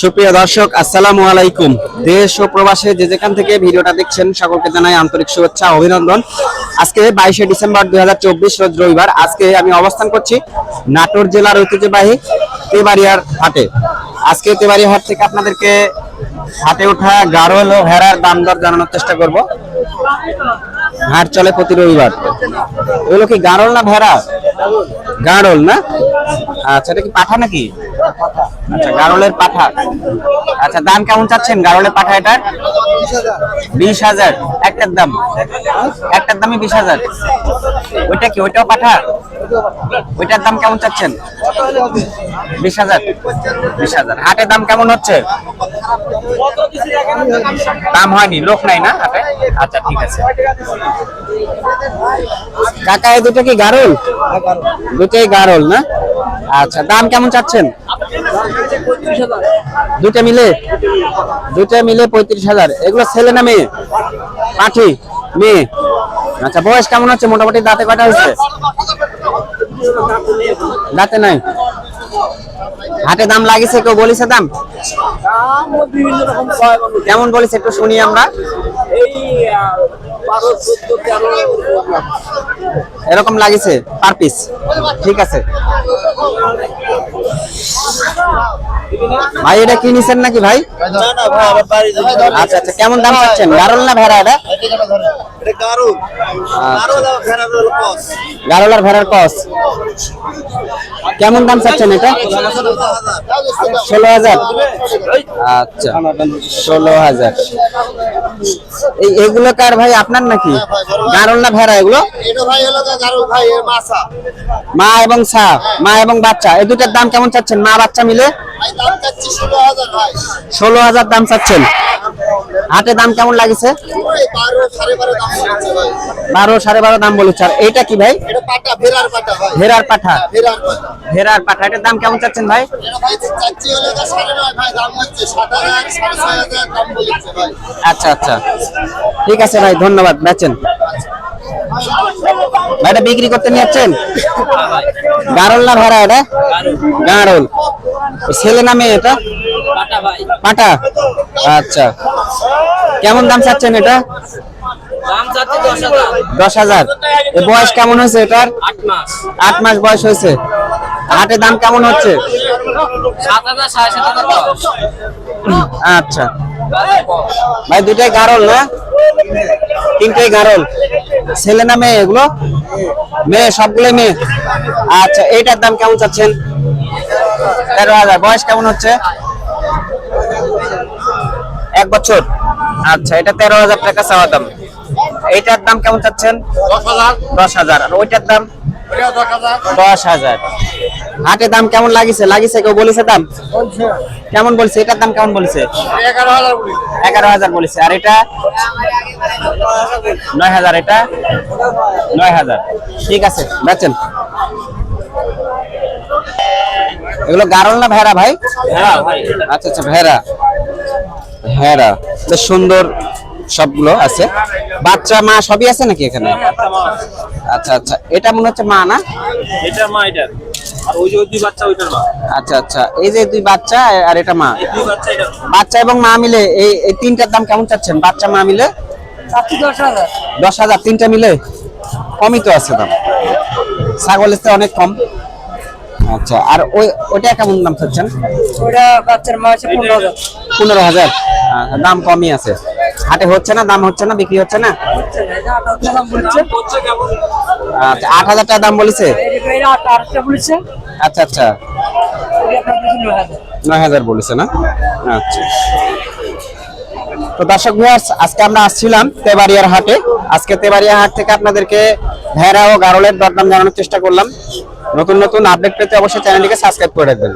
সুপ্রিয় দর্শক, আসসালামু আলাইকুম। দেশ ও প্রবাসে যে যেখান থেকে ভিডিওটা দেখছেন, সকলকে জানাই আন্তরিক শুভেচ্ছা, অভিনন্দন। আজকে বাইশে ডিসেম্বর দুই রোজ রবিবার। আজকে আমি অবস্থান করছি নাটোর জেলার ঐতিহ্যবাহী তেবাড়িয়ার হাটে। আজকে তেবাড়িয়া হাট থেকে আপনাদেরকে হাটে ওঠা গারোল ও ভেড়ার দাম দর জানানোর চেষ্টা করব। হাট চলে প্রতি রবিবার। এগুলো কি গারল না ভেড়া? গারল না? আচ্ছা এটা কি পাঠা নাকি? আচ্ছা গারলের পাঠা। আচ্ছা দাম কেমন চাচ্ছেন? গারলের পাঠা এটার? বিশ হাজার। একটার দাম। একটার দামই বিশ হাজার। ওইটা কি? ওইটাও পাঠা? ওইটার দাম কেমন চাচ্ছেন? বিশ হাজার। বিশ হাজার। হাটের দাম কেমন হচ্ছে? দাম হয়নি, লোক নাই না হাটে? আচ্ছা ঠিক আছে। কাকা দুটো কি গারল? দুটোই গারল না? আচ্ছা দাম কেমন চাচ্ছেন? দুটো মিলে? দুটো মিলে পঁয়ত্রিশ হাজার। এগুলো ছেলে না মেয়ে? পাঠি? মেয়ে? আচ্ছা বয়স কেমন হচ্ছে? মোটামুটি দাঁতে কটা হয়েছে? দাঁতে নাই। হাটে দাম লাগিছে, কেউ বলিছে দাম? কেমন বলিছে একটু শুনি আমরা। এরকম লাগিছে পার পিস। ঠিক আছে। Oh, my God. ভাই, এটা কি নিছেন নাকি ভাই? আচ্ছা আচ্ছা কেমন দাম চাচ্ছেন? গারল না ভেড়া এটা? কস গারল আর ভেড়ার কস। কেমন দাম চাচ্ছেন এটা? ষোলো হাজার। আচ্ছা ষোলো হাজার। এই এগুলো কার ভাই? আপনার নাকি? গারল না ভেড়া এগুলো? মা এবং সা মা এবং বাচ্চা। এই দুটার দাম কেমন চাচ্ছেন? মা বাচ্চা মিলে? ষোলো হাজার দাম চাচ্ছেন। হাটে দাম কেমন লাগছে? বারো সাড়ে বারো দাম বলেছে আর এইটা কি ভাই? ভেড়ার পাঠা। পাটা ভেড়ার পাঠা। এটার দাম কেমন চাচ্ছেন ভাই? আচ্ছা আচ্ছা। ঠিক আছে ভাই ধন্যবাদ। বেচেন। ভাই এটা বিক্রি করতে নিয়ে যাচ্ছেন? গারল না ভাড়া এটা? গারল। ছেলে না মেয়ে এটা? পাটা আচ্ছা। কেমন দাম চাচ্ছেন এটা? দশ হাজার। বয়স কেমন হয়েছে এটার? আট মাস। বয়স হয়েছে। হাটের দাম কেমন হচ্ছে? আচ্ছা। ভাই দুটাই গারল না? তিনটাই গারল। ছেলে না মেয়ে এগুলো? মেয়ে সবগুলোই মেয়ে। আচ্ছা এইটার দাম কেমন চাচ্ছেন? তেরো হাজার। বয়স কেমন হচ্ছে? এক বছর। আচ্ছা এটা তেরো হাজার টাকা চাওয়া দাম। এইটার দাম কেমন চাচ্ছেন? দশ হাজার। আর ওইটার দাম? দশ হাজার। দশ হাজার। হাটে দাম কেমন লাগিছে? লাগিছে কেউ বলেছে দাম? কেমন বলছে? এটার দাম কেমন বলেছে? এগারো হাজার এগারো হাজার বলেছে। আর এটা? নয় হাজার। এটা? নয় হাজার। ঠিক আছে বেচেন। এগুলো গারল না ভেড়া ভাই? হ্যাঁ ভাই। আচ্ছা আচ্ছা ভেড়া। ভেড়া। বেশ সুন্দর সবগুলো আছে। বাচ্চা মা সবই আছে নাকি এখানে? আচ্ছা আচ্ছা। এটা মনে হচ্ছে মা না? এটা মা এটার আর ওই যে ওই দুই বাচ্চা ওইটার মা। আচ্ছা আচ্ছা। এই যে দুই বাচ্চা আর এটা মা। বাচ্চা এবং মা মিলে এই এই তিনটার দাম কেমন চাচ্ছেন? বাচ্চা মা মিলে? দশ হাজার। তিনটা মিলে? কমই তো আছে দাম। ছাগলের অনেক কম। আচ্ছা আর ওই ওটা কেমন দাম চাচ্ছেন? ওটা বাচ্চার মা আছে পনেরো হাজার। পনেরো হাজার। আচ্ছা, দাম কমই আছে। হাটে হচ্ছে না দাম হচ্ছে না বিক্রি হচ্ছে না? আচ্ছা আট হাজার টাকা দাম বলেছে? আচ্ছা আচ্ছা। নয় হাজার বলেছে না? আচ্ছা। তো দর্শক ভিউয়ার্স আজকে আমরা আসছিলাম তেবাড়িয়ার হাটে। আজকে তেবাড়িয়া হাট থেকে আপনাদেরকে ভেড়া ও গারলের দরদাম জানানোর চেষ্টা করলাম। নতুন নতুন আপডেট পেতে অবশ্যই চ্যানেলটিকে সাবস্ক্রাইব করে রাখবেন।